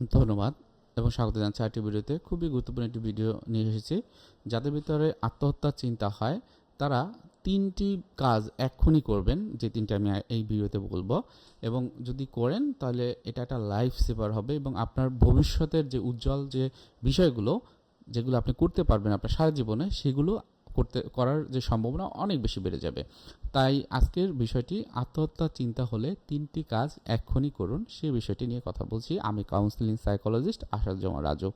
ধন্যবাদ এবং স্বাগত জানাচ্ছি আরেকটি ভিডিওতে। খুবই গুরুত্বপূর্ণ একটি ভিডিও নিয়ে এসেছি। যাদের ভিতরে আত্মহত্যার চিন্তা হয়, তারা তিনটি কাজ এক্ষুনি করবেন, যে তিনটি আমি এই ভিডিওতে বলব। এবং যদি করেন, তাহলে এটা একটা লাইফ সেভার হবে এবং আপনার ভবিষ্যতের যে উজ্জ্বল যে বিষয়গুলো, যেগুলো আপনি করতে পারবেন আপনার সারা জীবনে, সেগুলো করতে, করার যে সম্ভাবনা অনেক বেশি বেড়ে যাবে। তাই আজকের বিষয়টি, আত্মহত্যা চিন্তা হলে তিনটি কাজ এক্ষুনি করুন। সেই বিষয়টি নিয়ে কথা বলছি। আমি কাউন্সিলিং সাইকোলজিস্ট আশাদ জমা রাজু।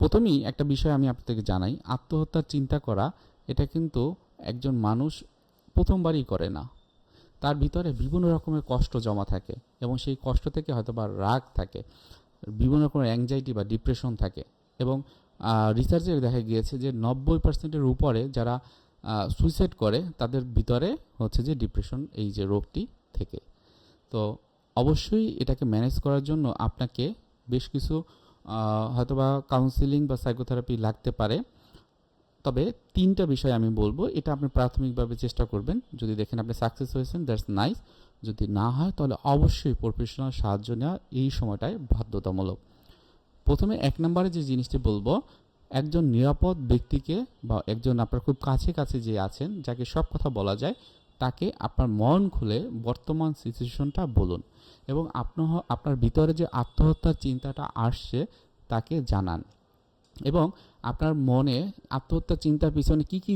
প্রথমেই একটা বিষয় আমি আপনাদেরকে জানাই। আত্মহত্যার চিন্তা করা, এটা কিন্তু একজন মানুষ প্রথমবারই করে না। তার ভিতরে বিভিন্ন রকমের কষ্ট জমা থাকে এবং সেই কষ্ট থেকে হয়তো বা রাগ থাকে। বিভিন্ন রকমের অ্যাংজাইটি বা ডিপ্রেশন থাকে এবং রিসার্চে দেখা গিয়েছে যে নব্বই পার্সেন্টের উপরে যারা সুইসাইড করে, তাদের ভিতরে হচ্ছে যে ডিপ্রেশন এই যে রোগটি থেকে। তো অবশ্যই এটাকে ম্যানেজ করার জন্য আপনাকে বেশ কিছু হয়তোবা কাউন্সিলিং বা সাইকোথেরাপি লাগতে পারে। তবে তিনটা বিষয় আমি বলব, এটা আপনি প্রাথমিকভাবে চেষ্টা করবেন। যদি দেখেন আপনি সাকসেস হয়েছেন দ্যাটস নাইস যদি না হয়, তাহলে অবশ্যই প্রফেশনাল সাহায্য নেওয়া এই সময়টায় বাধ্যতামূলক। প্রথমে এক নম্বরে যে জিনিসটি বলব একজন নিরাপদ ব্যক্তিকে বা একজন আপনার খুব কাছে কাছে যে আছেন, যাকে সব কথা বলা যায়, তাকে আপনার মন খুলে বর্তমান সিচুয়েশনটা বলুন এবং আপনার আপনার ভিতরে যে আত্মহত্যার চিন্তাটা আসছে, তাকে জানান এবং আপনার মনে আত্মহত্যার চিন্তার পিছনে কি কি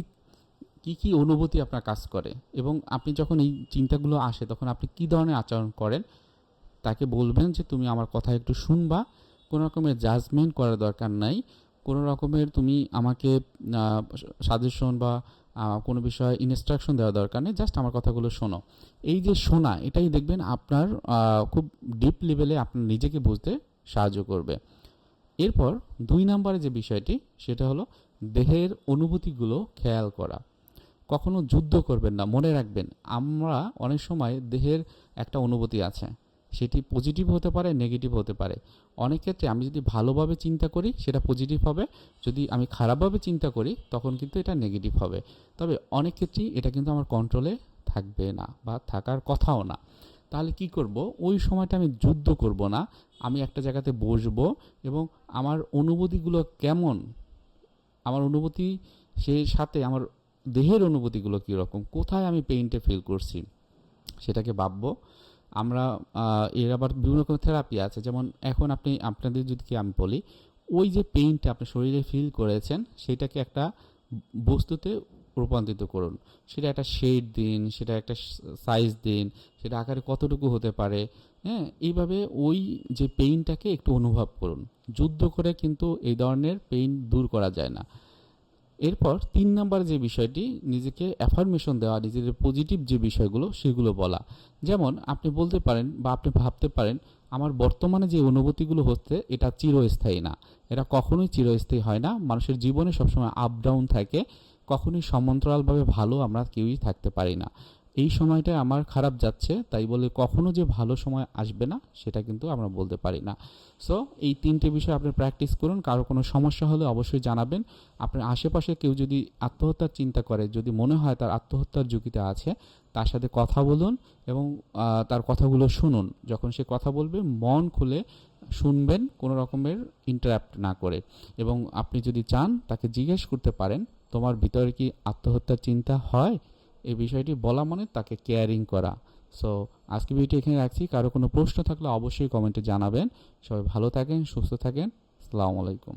কি কি অনুভূতি আপনার কাজ করে এবং আপনি যখন এই চিন্তাগুলো আসে, তখন আপনি কি ধরনের আচরণ করেন, তাকে বলবেন যে, তুমি আমার কথা একটু শুনবা, কোনো রকমের জাজমেন্ট করার দরকার নাই কোনো রকমের তুমি আমাকে সাজেশন বা কোনো বিষয়ে ইনস্ট্রাকশন দেওয়া দরকার নেই জাস্ট আমার কথাগুলো শোনো। এই যে শোনা, এটাই দেখবেন আপনার খুব ডিপ লেভেলে আপনার নিজেকে বুঝতে সাহায্য করবে। এরপর দুই নম্বরে যে বিষয়টি, সেটা হলো দেহের অনুভূতিগুলো খেয়াল করা। কখনো যুদ্ধ করবেন না, মনে রাখবেন, আমরা অনেক সময় দেহের একটা অনুভূতি আছে। সেটি পজিটিভ হতে পারে নেগেটিভ হতে পারে। অনেক ক্ষেত্রে আমি যদি ভালোভাবে চিন্তা করি, সেটা পজিটিভ হবে। যদি আমি খারাপভাবে চিন্তা করি, তখন কিন্তু এটা নেগেটিভ হবে। তবে অনেক ক্ষেত্রেই এটা কিন্তু আমার কন্ট্রোলে থাকবে না বা থাকার কথাও না। তাহলে কি করব? ওই সময়টা আমি যুদ্ধ করব না। আমি একটা জায়গাতে বসবো এবং আমার অনুভূতিগুলো কেমন? আমার অনুভূতি সেই সাথে আমার দেহের অনুভূতিগুলো কীরকম? কোথায় আমি পেইনটা ফিল করছি? সেটাকে ভাববো। আমরা এর আবার বিভিন্ন রকম থেরাপি আছে। যেমন এখন আপনি, আপনাদের যদি কি আমি বলি, ওই যে পেইনটা আপনি শরীরে ফিল করেছেন, সেটাকে একটা বস্তুতে রূপান্তরিত করুন। সেটা একটা শেড দিন, সেটা একটা সাইজ দিন, সেটা আকারে কতটুকু হতে পারে হ্যাঁ? এইভাবে ওই যে পেইনটাকে একটু অনুভব করুন। যুদ্ধ করে কিন্তু এই ধরনের পেইন দূর করা যায় না। এরপর তিন নাম্বার যে বিষয়টি, নিজেকে অ্যাফার্মেশন দেওয়া নিজেদের পজিটিভ যে বিষয়গুলো, সেগুলো বলা। যেমন আপনি বলতে পারেন বা আপনি ভাবতে পারেন, আমার বর্তমানে যে অনুভূতিগুলো হচ্ছে, এটা চিরস্থায়ী না। এটা কখনোই চিরস্থায়ী হয় না। মানুষের জীবনে সবসময় আপ ডাউন থাকে। কখনোই সমান্তরালভাবে ভালো আমরা কেউই থাকতে পারি না। এই সময়টা আমার খারাপ যাচ্ছে, তাই বলে কখনো যে ভালো সময় আসবে না, সেটা কিন্তু আমরা বলতে পারি না। সো এই তিনটে বিষয় আপনি প্র্যাকটিস করুন, কারও কোনো সমস্যা হলে অবশ্যই জানাবেন। আপনার আশেপাশে কেউ যদি আত্মহত্যার চিন্তা করে, যদি মনে হয় তার আত্মহত্যার ঝুঁকিতে আছে, তার সাথে কথা বলুন এবং তার কথাগুলো শুনুন। যখন সে কথা বলবে, মন খুলে শুনবেন, কোনো রকমের ইন্টারাপ্ট না করে। এবং আপনি যদি চান, তাকে জিজ্ঞেস করতে পারেন, তোমার ভিতরে কি আত্মহত্যার চিন্তা হয়? এই বিষয়টি বলা মানে তাকে কেয়ারিং করা। সো আজকে ভিডিওটি এখানে রাখছি। কারও কোনো প্রশ্ন থাকলে অবশ্যই কমেন্টে জানাবেন। সবাই ভালো থাকেন, সুস্থ থাকেন। আসসালামু আলাইকুম।